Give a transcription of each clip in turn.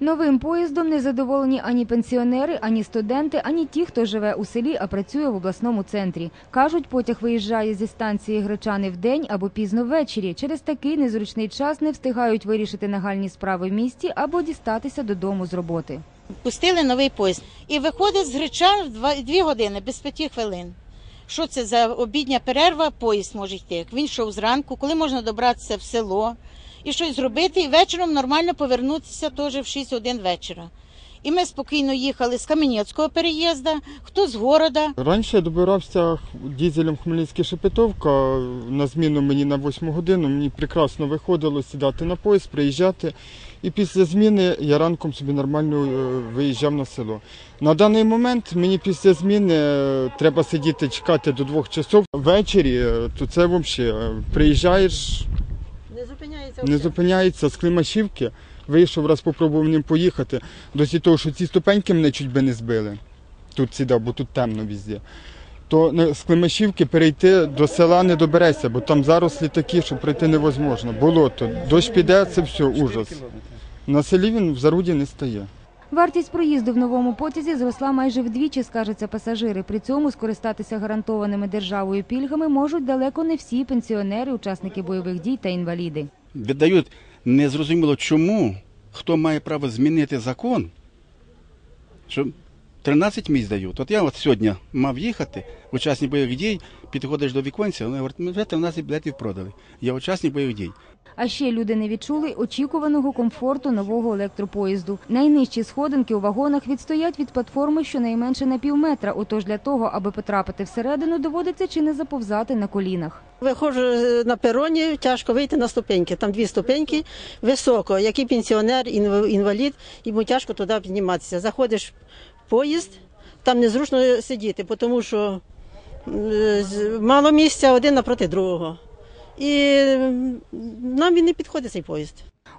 Новим поїздом не задоволені ані пенсіонери, ані студенти, ані ті, хто живе у селі, а працює в обласному центрі. Кажуть, потяг виїжджає зі станції Гречани вдень або пізно ввечері. Через такий незручний час не встигають вирішити нагальні справи в місті або дістатися додому з роботи. Пустили новий поїзд. І виходить з Гречан в дві години, без п'яти хвилин. Що це за обідня перерва? Поїзд може йти. Він йшов зранку, коли можна добратися в село і щось зробити, і вечором нормально повернутися теж в 6 годин вечора. І ми спокійно їхали з Кам'янецького переїзду, хто з города. Раніше я добирався дізелем Хмельницький Шепетовка. На зміну мені на 8 годину. Мені прекрасно виходило сідати на поїзд, приїжджати. І після зміни я ранком собі нормально е, виїжджав на село. На даний момент мені після зміни е, треба сидіти чекати до двох часов. Ввечері, е, то це взагалі приїжджаєш, Не зупиняється. не зупиняється з Климашівки. Вийшов раз попробував ним поїхати. Досі того, що ці ступеньки мене чуть би не збили. Тут сідав, бо тут темно візді. То з Климашівки перейти до села не добереться, бо там зарослі такі, що пройти невозможно. Болото, дощ піде, це все ужас. На селі він в заруді не стає. Вартість проїзду в новому потязі зросла майже вдвічі, скажуться пасажири. При цьому скористатися гарантованими державою пільгами можуть далеко не всі пенсіонери, учасники бойових дій та інваліди. Віддають незрозуміло чому, хто має право змінити закон, що 13 місць дають. От я от сьогодні мав їхати, учасник бойових дій, підходиш до віконця, вони говорять, ми вже в нас і білетів продали. Я учасник бойових дій. А ще люди не відчули очікуваного комфорту нового електропоїзду. Найнижчі сходинки у вагонах відстоять від платформи щонайменше на півметра. Отож для того, аби потрапити всередину, доводиться чи не заповзати на колінах. Виходжу е, на пероні, тяжко вийти на ступеньки. Там дві ступеньки високо. Який пенсіонер, інв- інвалід, йому тяжко туди підніматися. Заходиш поїзд, там незручно сидіти, тому що мало місця один напроти другого. І нам він не підходить цей поїзд.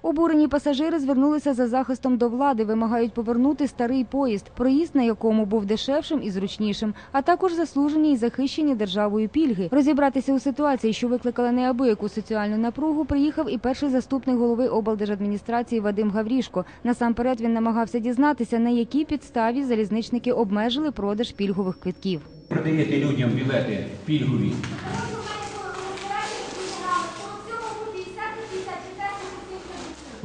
Обурені пасажири звернулися за захистом до влади, вимагають повернути старий поїзд, проїзд на якому був дешевшим і зручнішим, а також заслужені і захищені державою пільги. Розібратися у ситуації, що викликала неабияку соціальну напругу, приїхав і перший заступник голови облдержадміністрації Вадим Гаврішко. Насамперед він намагався дізнатися, на якій підставі залізничники обмежили продаж пільгових квитків. продаєте людям білети пільгові.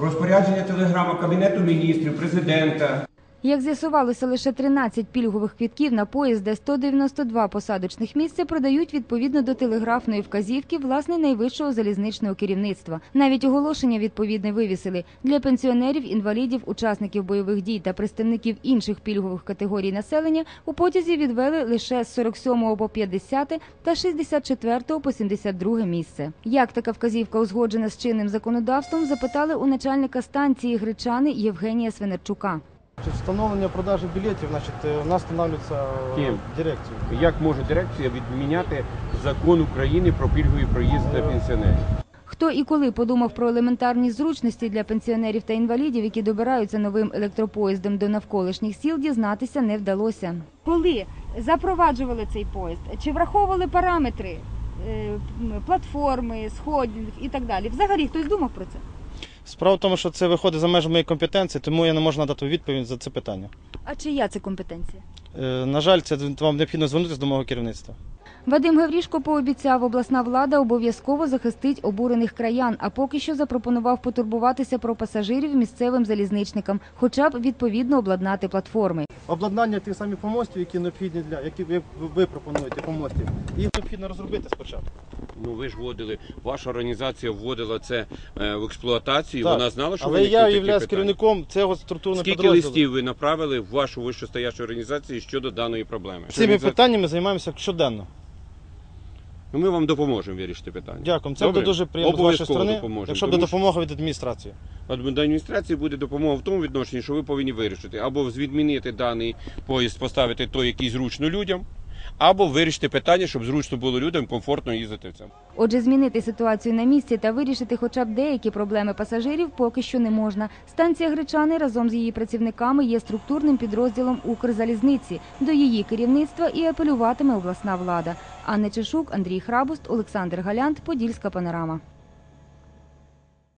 Розпорядження телеграма Кабінету міністрів, президента. Як з'ясувалося, лише 13 пільгових квітків на поїзд, де 192 посадочних місця продають відповідно до телеграфної вказівки власне найвищого залізничного керівництва. Навіть оголошення відповідне вивісили для пенсіонерів, інвалідів, учасників бойових дій та представників інших пільгових категорій населення у потязі відвели лише з 47 по 50 та 64 по 72 місце. Як така вказівка узгоджена з чинним законодавством, запитали у начальника станції Гречани Євгенія Свинарчука. Значит, Встановлення продажі білетів, значить, е, у нас встановлюється е, Ким? дирекцією. Як може дирекція відміняти закон України про пільговий проїзд для пенсіонерів? Хто і коли подумав про елементарні зручності для пенсіонерів та інвалідів, які добираються новим електропоїздом до навколишніх сіл, дізнатися не вдалося. Коли запроваджували цей поїзд, чи враховували параметри е, платформи, сходів і так далі? Взагалі хтось думав про це? Справа в тому, що це виходить за межами моєї компетенції, тому я не можу надати відповідь за це питання. А чия це компетенція? Е, На жаль, це вам необхідно звернутися до мого керівництва. Вадим Гаврішко пообіцяв, обласна влада обов'язково захистить обурених краян, а поки що запропонував потурбуватися про пасажирів місцевим залізничникам, хоча б відповідно обладнати платформи. Обладнання тих самих помостів, які необхідні для які ви, ви пропонуєте помостів, їх необхідно розробити спочатку. Ну ви ж вводили, ваша організація вводила це е, в експлуатацію. Так. Вона знала, що Але виникнуть я такі являюсь питання? керівником цього структурного Скільки підрозділу. листів ви направили в вашу вищостоящу організацію щодо даної проблеми? Цими Організація- питаннями займаємося щоденно. Ну, ми вам допоможемо вирішити питання. Дякую. Це Добре? буде дуже приємно з вашої Обов'язково сторони, допоможемо. якщо Тому буде що- допомога від адміністрації. До адміністрації буде допомога в тому відношенні, що ви повинні вирішити або відмінити даний поїзд, поставити той, який зручно людям, або вирішити питання, щоб зручно було людям комфортно їздити в цьому. Отже, змінити ситуацію на місці та вирішити хоча б деякі проблеми пасажирів поки що не можна. Станція Гречани разом з її працівниками є структурним підрозділом Укрзалізниці. До її керівництва і апелюватиме обласна влада. Анна Чешук, Андрій Храбуст, Олександр Галянт, Подільська панорама.